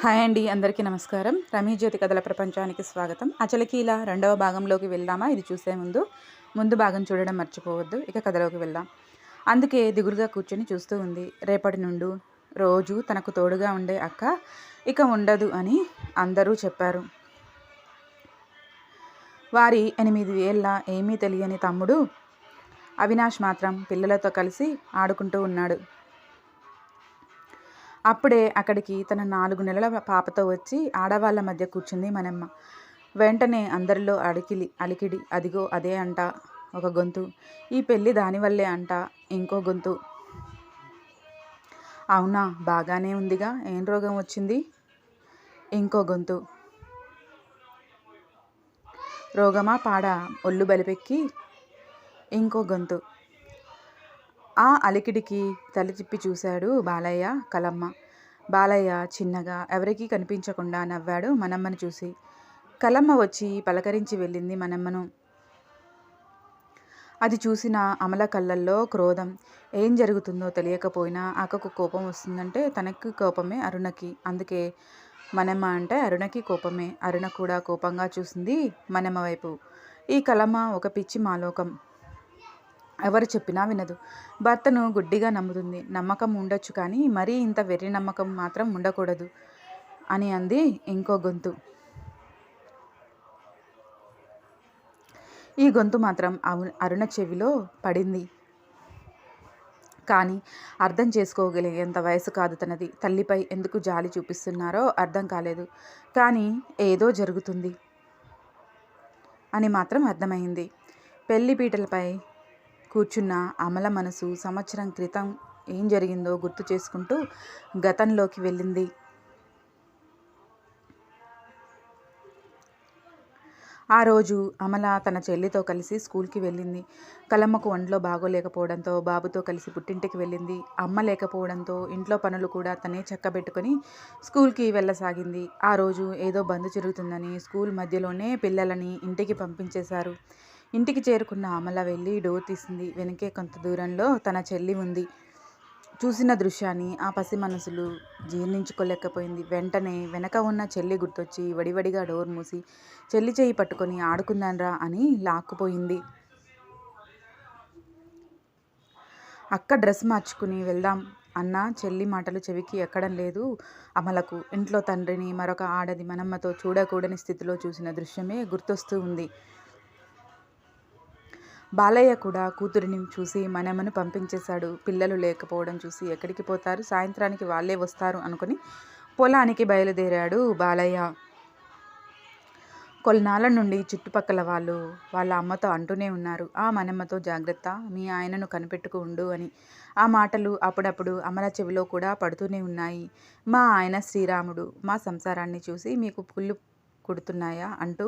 Hi అండి అందరికీ నమస్కారం. రమీ జ్యోతి కథల ప్రపంచానికి స్వాగతం. అచలకీల రెండవ భాగంలోకి వెళ్దామా? ఇది చూసే ముందు ముందు భాగం చూడడం మర్చిపోవద్దు ఇక కథలోకి వెళ్దాం. అందుకే దిగులుగా కూర్చొని చూస్తూ ఉంది. రేపటి నుండి రోజు తనకు తోడుగా ఉండే అక్క ఇక ఉండదు అని అందరూ చెప్పారు. వారి ఎనిమిది ఏళ్ళ ఏమీ తెలియని తమ్ముడు అవినాష్ మాత్రం పిల్లలతో కలిసి ఆడుకుంటూ ఉన్నాడు. అప్పుడే అక్కడికి తన నాలుగు నెలల పాపతో వచ్చి ఆడవాళ్ళ మధ్య కూర్చుంది మనమ్మ. వెంటనే అందరిలో అడికిలి అలికిడి అదిగో అదే అంట ఒక గొంతు. ఈ పెళ్ళి దానివల్లే అంట ఇంకో గొంతు. అవునా బాగానే ఉందిగా ఏం రోగం వచ్చింది? ఇంకో గొంతు. రోగమా పాడా? ఒళ్ళు బలిపెక్కి ఇంకో గొంతు. ఆ అలికిడికి తల తిప్పి చూశాడు బాలయ్య కలమ్మ బాలయ్య చిన్నగా ఎవరికీ కనిపించకుండా నవ్వాడు మనమ్మను చూసి. కలమ్మ వచ్చి పలకరించి వెళ్ళింది మనమ్మను. అది చూసిన అమల కళ్ళల్లో క్రోధం. ఏం జరుగుతుందో తెలియకపోయినా అక్కకు కోపం వస్తుందంటే తనకి కోపమే అరుణకి. అందుకే మనమ్మ అంటే అరుణకి కోపమే. అరుణ కూడా కోపంగా చూసింది మనమ్మ వైపు. ఈ కలమ్మ ఒక పిచ్చి మాలోకం. ఎవరు చెప్పినా వినదు. భర్తను గుడ్డిగా నమ్ముతుంది. నమ్మకం ఉండొచ్చు కానీ మరీ ఇంత వెర్రి నమ్మకం మాత్రం ఉండకూడదు అని అంది ఇంకో గొంతు. ఈ గొంతు మాత్రం అరుణ చెవిలో పడింది. కానీ అర్థం చేసుకోగలిగేంత వయసు కాదు తనది. తల్లిపై ఎందుకు జాలి చూపిస్తున్నారో అర్థం కాలేదు. కానీ ఏదో జరుగుతుంది అని మాత్రం అర్థమైంది. పెళ్ళి పీటలపై కూర్చున్న అమల మనసు సంవత్సరం క్రితం ఏం జరిగిందో గుర్తు చేసుకుంటూ గతంలోకి వెళ్ళింది. ఆ రోజు అమల తన చెల్లితో కలిసి స్కూల్కి వెళ్ళింది. కలమ్మకు ఒంట్లో బాగోలేకపోవడంతో బాబుతో కలిసి పుట్టింటికి వెళ్ళింది. అమ్మ లేకపోవడంతో ఇంట్లో పనులు కూడా తనే చక్కబెట్టుకొని స్కూల్కి వెళ్ళసాగింది. ఆ రోజు ఏదో బంద్ జరుగుతుందని స్కూల్ మధ్యలోనే పిల్లలని ఇంటికి పంపించేశారు. ఇంటికి చేరుకున్న అమల వెళ్ళి డోర్ తీసింది. వెనకే కొంత దూరంలో తన చెల్లి ఉంది. చూసిన దృశ్యాన్ని ఆ పసి మనసులు జీర్ణించుకోలేకపోయింది. వెంటనే వెనక ఉన్న చెల్లి గుర్తొచ్చి వడివడిగా డోర్ మూసి చెల్లి చేయి పట్టుకొని ఆడుకుందాన్రా అని లాక్కుపోయింది. అక్క డ్రెస్ మార్చుకుని వెళ్దాం అన్న చెల్లి మాటలు చెవికి ఎక్కడం లేదు. అమలకు ఇంట్లో తండ్రిని మరొక ఆడది మనమ్మతో చూడకూడని స్థితిలో చూసిన దృశ్యమే గుర్తొస్తూ ఉంది. బాలయ్య కూడా కూతురిని చూసి మనమను పంపించేశాడు. పిల్లలు లేకపోవడం చూసి ఎక్కడికి పోతారు? సాయంత్రానికి వాళ్ళే వస్తారు అనుకుని పొలానికి బయలుదేరాడు బాలయ్య. కొన్నాళ్ళ నుండి చుట్టుపక్కల వాళ్ళు వాళ్ళ అమ్మతో అంటూనే ఉన్నారు. ఆ మనమ్మతో జాగ్రత్త మీ ఆయనను కనిపెట్టుకు ఉండు అని. ఆ మాటలు అప్పుడప్పుడు అమల చెవిలో కూడా పడుతూనే ఉన్నాయి. మా ఆయన శ్రీరాముడు మా సంసారాన్ని చూసి మీకు పుల్లు కుడుతున్నాయా అంటూ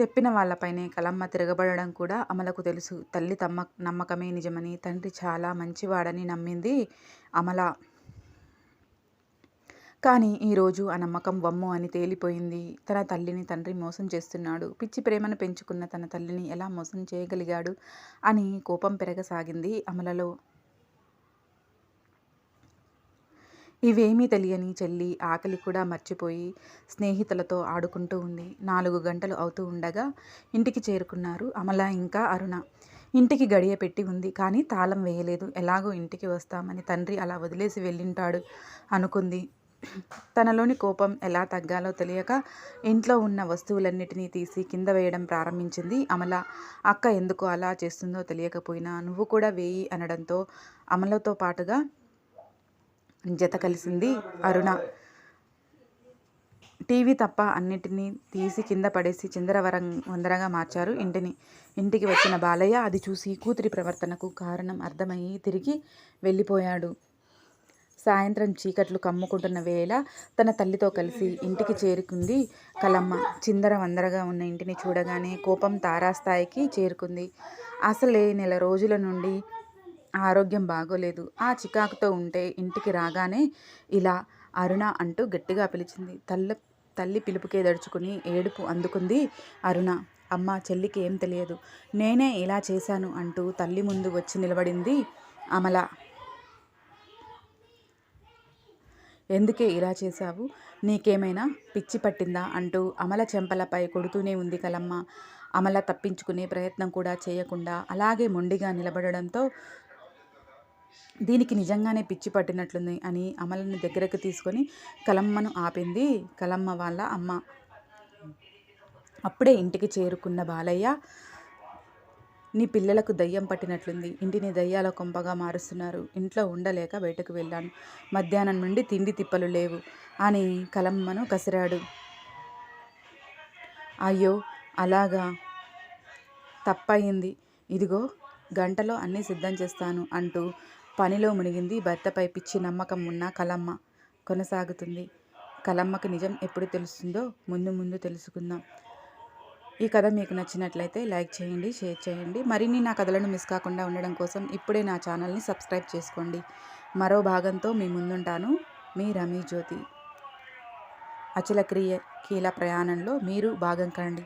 చెప్పిన వాళ్ళపైనే కలమ్మ తిరగబడడం కూడా అమలకు తెలుసు. తల్లి తమ్మ నమ్మకమే నిజమని తండ్రి చాలా మంచివాడని నమ్మింది అమల. కానీ ఈరోజు ఆ నమ్మకం వమ్ము అని తేలిపోయింది. తన తల్లిని తండ్రి మోసం చేస్తున్నాడు. పిచ్చి ప్రేమను పెంచుకున్న తన తల్లిని ఎలా మోసం చేయగలిగాడు అని కోపం పెరగసాగింది అమలలో. ఇవేమీ తెలియని చెల్లి ఆకలి కూడా మర్చిపోయి స్నేహితులతో ఆడుకుంటూ ఉంది. నాలుగు గంటలు అవుతూ ఉండగా ఇంటికి చేరుకున్నారు అమల ఇంకా అరుణ. ఇంటికి గడియ పెట్టి ఉంది కానీ తాళం వేయలేదు. ఎలాగో ఇంటికి వస్తామని తండ్రి అలా వదిలేసి వెళ్ళింటాడు అనుకుంది. తనలోని కోపం ఎలా తగ్గాలో తెలియక ఇంట్లో ఉన్న వస్తువులన్నిటినీ తీసి కింద వేయడం ప్రారంభించింది అమల. అక్క ఎందుకు అలా చేస్తుందో తెలియకపోయినా నువ్వు కూడా వేయి అనడంతో అమలతో పాటుగా జత కలిసింది అరుణ. టీవీ తప్ప అన్నిటినీ తీసి కింద పడేసి చిందరవరం వందరగా మార్చారు ఇంటిని. ఇంటికి వచ్చిన బాలయ్య అది చూసి కూతురి ప్రవర్తనకు కారణం అర్థమయ్యి తిరిగి వెళ్ళిపోయాడు. సాయంత్రం చీకట్లు కమ్ముకుంటున్న వేళ తన తల్లితో కలిసి ఇంటికి చేరుకుంది కలమ్మ. చిందర వందరగా ఉన్న ఇంటిని చూడగానే కోపం తారాస్థాయికి చేరుకుంది. అసలే నెల రోజుల నుండి ఆరోగ్యం బాగోలేదు. ఆ చికాకుతో ఉంటే ఇంటికి రాగానే ఇలా అరుణ అంటూ గట్టిగా పిలిచింది. తల్లి తల్లి పిలుపుకే దడుచుకుని ఏడుపు అందుకుంది అరుణ. అమ్మ చెల్లికి ఏం తెలియదు. నేనే ఇలా చేశాను అంటూ తల్లి ముందు వచ్చి నిలబడింది అమల. ఎందుకే ఇలా చేశావు? నీకేమైనా పిచ్చి పట్టిందా అంటూ అమల చెంపలపై కొడుతూనే ఉంది కలమ్మ. అమల తప్పించుకునే ప్రయత్నం కూడా చేయకుండా అలాగే మొండిగా నిలబడడంతో దీనికి నిజంగానే పిచ్చి పట్టినట్లుంది అని అమలను దగ్గరకు తీసుకొని కలమ్మను ఆపింది. కలమ్మ వాళ్ళ అమ్మ. అప్పుడే ఇంటికి చేరుకున్న బాలయ్య నీ పిల్లలకు దయ్యం పట్టినట్లుంది. ఇంటిని దయ్యాల కొంపగా మారుస్తున్నారు. ఇంట్లో ఉండలేక బయటకు వెళ్ళాను. మధ్యాహ్నం నుండి తిండి తిప్పలు లేవు అని కలమ్మను కసిరాడు. అయ్యో అలాగా? తప్పయింది. ఇదిగో గంటలో అన్నీ సిద్ధం చేస్తాను అంటూ పనిలో మునిగింది. భర్తపై పిచ్చి నమ్మకం ఉన్న కలమ్మ కొనసాగుతుంది. కలమ్మకి నిజం ఎప్పుడు తెలుస్తుందో ముందు ముందు తెలుసుకుందాం. ఈ కథ మీకు నచ్చినట్లయితే లైక్ చేయండి షేర్ చేయండి. మరిన్ని నా కథలను మిస్ కాకుండా ఉండడం కోసం ఇప్పుడే నా ఛానల్ని సబ్స్క్రైబ్ చేసుకోండి. మరో భాగంతో మీ ముందుంటాను. మీ రమీ జ్యోతి అచల క్రియ కీల ప్రయాణంలో మీరు భాగం కండి.